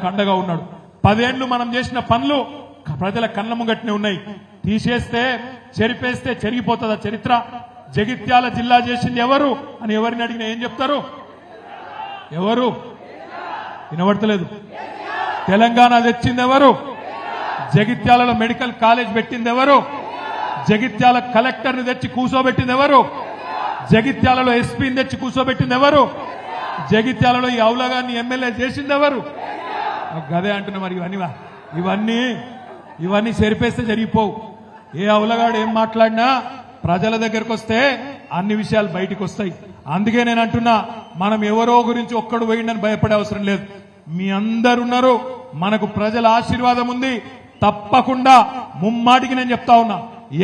మనకు అండగా ఉన్నాడు. పదేళ్ళు మనం చేసిన పనులు ప్రజల కళ్ళ ముంగట్నే ఉన్నాయి. తీసేస్తే చెరిపేస్తే చెరిగిపోతుందా చరిత్ర? జగిత్యాల జిల్లా చేసింది ఎవరు అని ఎవరిని అడిగినా ఏం చెప్తారు? ఎవరు? వినబడతలేదు. తెలంగాణ తెచ్చింది ఎవరు? జగిత్యాలలో మెడికల్ కాలేజ్ పెట్టింది ఎవరు? జగిత్యాల కలెక్టర్ని తెచ్చి కూర్చోబెట్టింది ఎవరు? జగిత్యాలలో ఎస్పీని తెచ్చి కూర్చోబెట్టింది ఎవరు? జగిత్యాలలో ఈ అవులగాన్ని ఎమ్మెల్యే చేసింది ఎవరు? గదే అంటున్నా మరి ఇవన్నీ ఇవన్నీ ఇవన్నీ సరిపేస్తే జరిగిపోవు. ఏ అవులగాడు ఏం మాట్లాడినా ప్రజల దగ్గరకు వస్తే అన్ని విషయాలు బయటికి వస్తాయి. అందుకే నేను అంటున్నా మనం ఎవరో గురించి ఒక్కడు పోయిండని భయపడే అవసరం లేదు. మీ అందరున్నారు మనకు ప్రజల ఆశీర్వాదం ఉంది. తప్పకుండా ముమ్మాటికి నేను చెప్తా ఉన్నా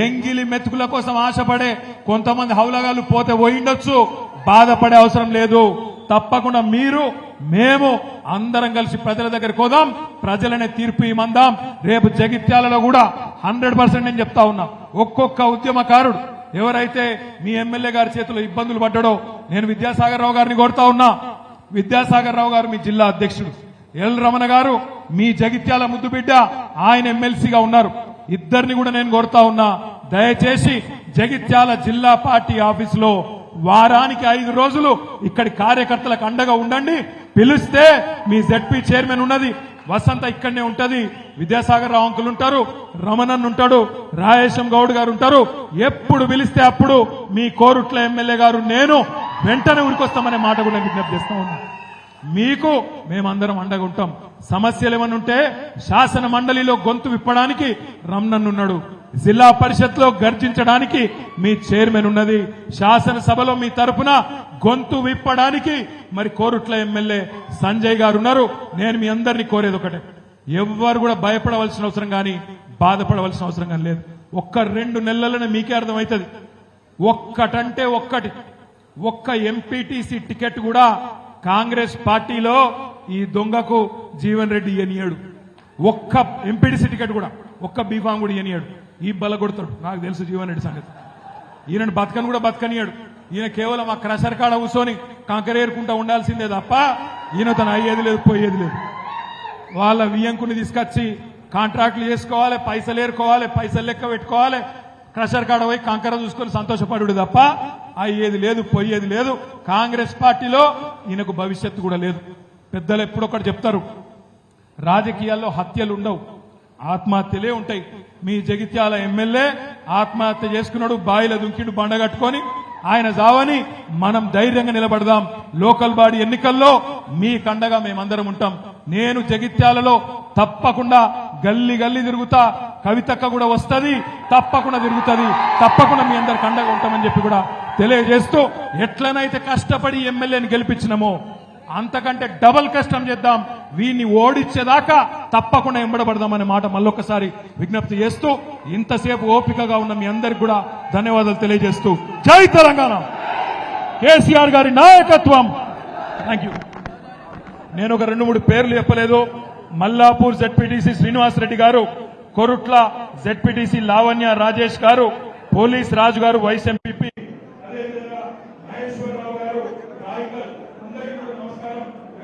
ఎంగిలి మెతుకుల కోసం ఆశపడే కొంతమంది హౌలగాలు పోతే పోయిండొచ్చు బాధపడే అవసరం లేదు. తప్పకుండా మీరు మేము అందరం కలిసి ప్రజల దగ్గరికి పోదాం ప్రజలనే తీర్పు ఇమ్మందాం రేపు జగిత్యాలలో కూడా హండ్రెడ్ పర్సెంట్ నేను చెప్తా ఉన్నా. ఒక్కొక్క ఉద్యమకారుడు ఎవరైతే మీ ఎమ్మెల్యే గారి చేతిలో ఇబ్బందులు పడ్డాడో నేను విద్యాసాగర్ రావు గారిని కోరుతా ఉన్నా. విద్యాసాగర్ రావు గారు మీ జిల్లా అధ్యక్షుడు. ఎల్ రమణ గారు మీ జగిత్యాల ముద్దు బిడ్డ ఆయన ఎమ్మెల్సీగా ఉన్నారు. ఇద్దరిని కూడా నేను కోరుతా ఉన్నా. దయచేసి జగిత్యాల జిల్లా పార్టీ ఆఫీసులో వారానికి ఐదు రోజులు ఇక్కడి కార్యకర్తలకు అండగా ఉండండి. పిలిస్తే మీ జెడ్పీ చైర్మన్ ఉన్నది. వసంత ఇక్కడనే ఉంటది. విద్యాసాగర్ రావు అంకులు ఉంటారు. రమణన్ ఉంటాడు. రాయేశం గౌడ్ గారు ఉంటారు. ఎప్పుడు పిలిస్తే అప్పుడు మీ కోరుట్ల ఎమ్మెల్యే గారు నేను వెంటనే ఉరికొస్తామనే మాట కూడా నేను విజ్ఞప్తి చేస్తా ఉన్నా. మీకు మేమందరం అండగా ఉంటాం. సమస్యలు ఏమన్నా ఉంటే శాసన మండలిలో గొంతు విప్పడానికి రమణన్ ఉన్నాడు. జిల్లా పరిషత్లో గర్జించడానికి మీ చైర్మన్ ఉన్నది. శాసనసభలో మీ తరపున గొంతు విప్పడానికి మరి కోరుట్ల ఎమ్మెల్యే సంజయ్ గారు ఉన్నారు. నేను మీ అందరినీ కోరేది ఒకటే. ఎవ్వరు కూడా భయపడవలసిన అవసరం కానీ బాధపడవలసిన అవసరం కానీ లేదు. ఒక్క రెండు నెలలనే మీకే అర్థమవుతుంది. ఒక్కటంటే ఒక్కటి. ఒక్క ఎంపీటీసీ టికెట్ కూడా కాంగ్రెస్ పార్టీలో ఈ దొంగకు జీవన్ రెడ్డి ఎనియాడు ఒక్క ఎంపీటీసీ టికెట్ కూడా ఒక్క బీఫామ్ కూడా ఎనియాడు ఈ బల కొడతాడు. నాకు తెలుసు జీవన్ రెడ్డి సంగతి. ఈయన బతకని కూడా బతకనియాడు. ఈయన కేవలం ఆ క్రషర్ కాడ కూర్చొని కంకరేరుకుంటా ఉండాల్సిందే తప్ప ఈయన తను అయ్యేది లేదు పోయేది లేదు. వాళ్ళ వియ్యంకుని తీసుకొచ్చి కాంట్రాక్ట్లు చేసుకోవాలి పైసలు ఏరుకోవాలి పైసలు లెక్క పెట్టుకోవాలి. క్రషర్ కాడ పోయి కంకర చూసుకొని సంతోషపడు తప్ప అయ్యేది లేదు పోయేది లేదు. కాంగ్రెస్ పార్టీలో ఈయనకు భవిష్యత్తు కూడా లేదు. పెద్దలు ఎప్పుడొకటి చెప్తారు రాజకీయాల్లో హత్యలు ఉండవు. ఆత్మహత్యలే ఉంటాయి. మీ జగిత్యాల ఎమ్మెల్యే ఆత్మహత్య చేసుకున్నాడు బాయిలో దుంకిడు బండ కట్టుకొని ఆయన జావని మనం ధైర్యంగా నిలబడదాం. లోకల్ బాడీ ఎన్నికల్లో మీ కండగా మేమందరం ఉంటాం. నేను జగిత్యాలలో తప్పకుండా గల్లి గల్లి తిరుగుతా కవితక్క కూడా వస్తుంది తప్పకుండా తిరుగుతుంది తప్పకుండా మీ అందరు కండగా ఉంటామని చెప్పి కూడా తెలియజేస్తూ ఎట్లనైతే కష్టపడి ఎమ్మెల్యేని గెలిపించినామో అంతకంటే డబల్ కష్టం చేద్దాం. వీడిని ఓడించేదాకా తప్పకుండా ఎంబడబడదామనే మాట మళ్ళొకసారి విజ్ఞప్తి చేస్తూ ఇంతసేపు ఓపికగా ఉన్న మీ అందరికి కూడా ధన్యవాదాలు తెలియజేస్తూ జై తెలంగాణ. కేసీఆర్ గారి నాయకత్వం. థ్యాంక్ యూ నేను ఒక రెండు మూడు పేర్లు చెప్పలేదు. మల్లాపూర్ జడ్పీటీసీ శ్రీనివాస్ రెడ్డి గారు కొరుట్ల జడ్పీటీసీ లావణ్య రాజేష్ గారు పోలీస్ రాజు గారు వైస్ ఎంపీపీ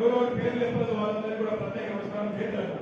గౌరవ పేరు లేకపోతే వాళ్ళందరికీ కూడా ప్రత్యేక నమస్కారం చేశారు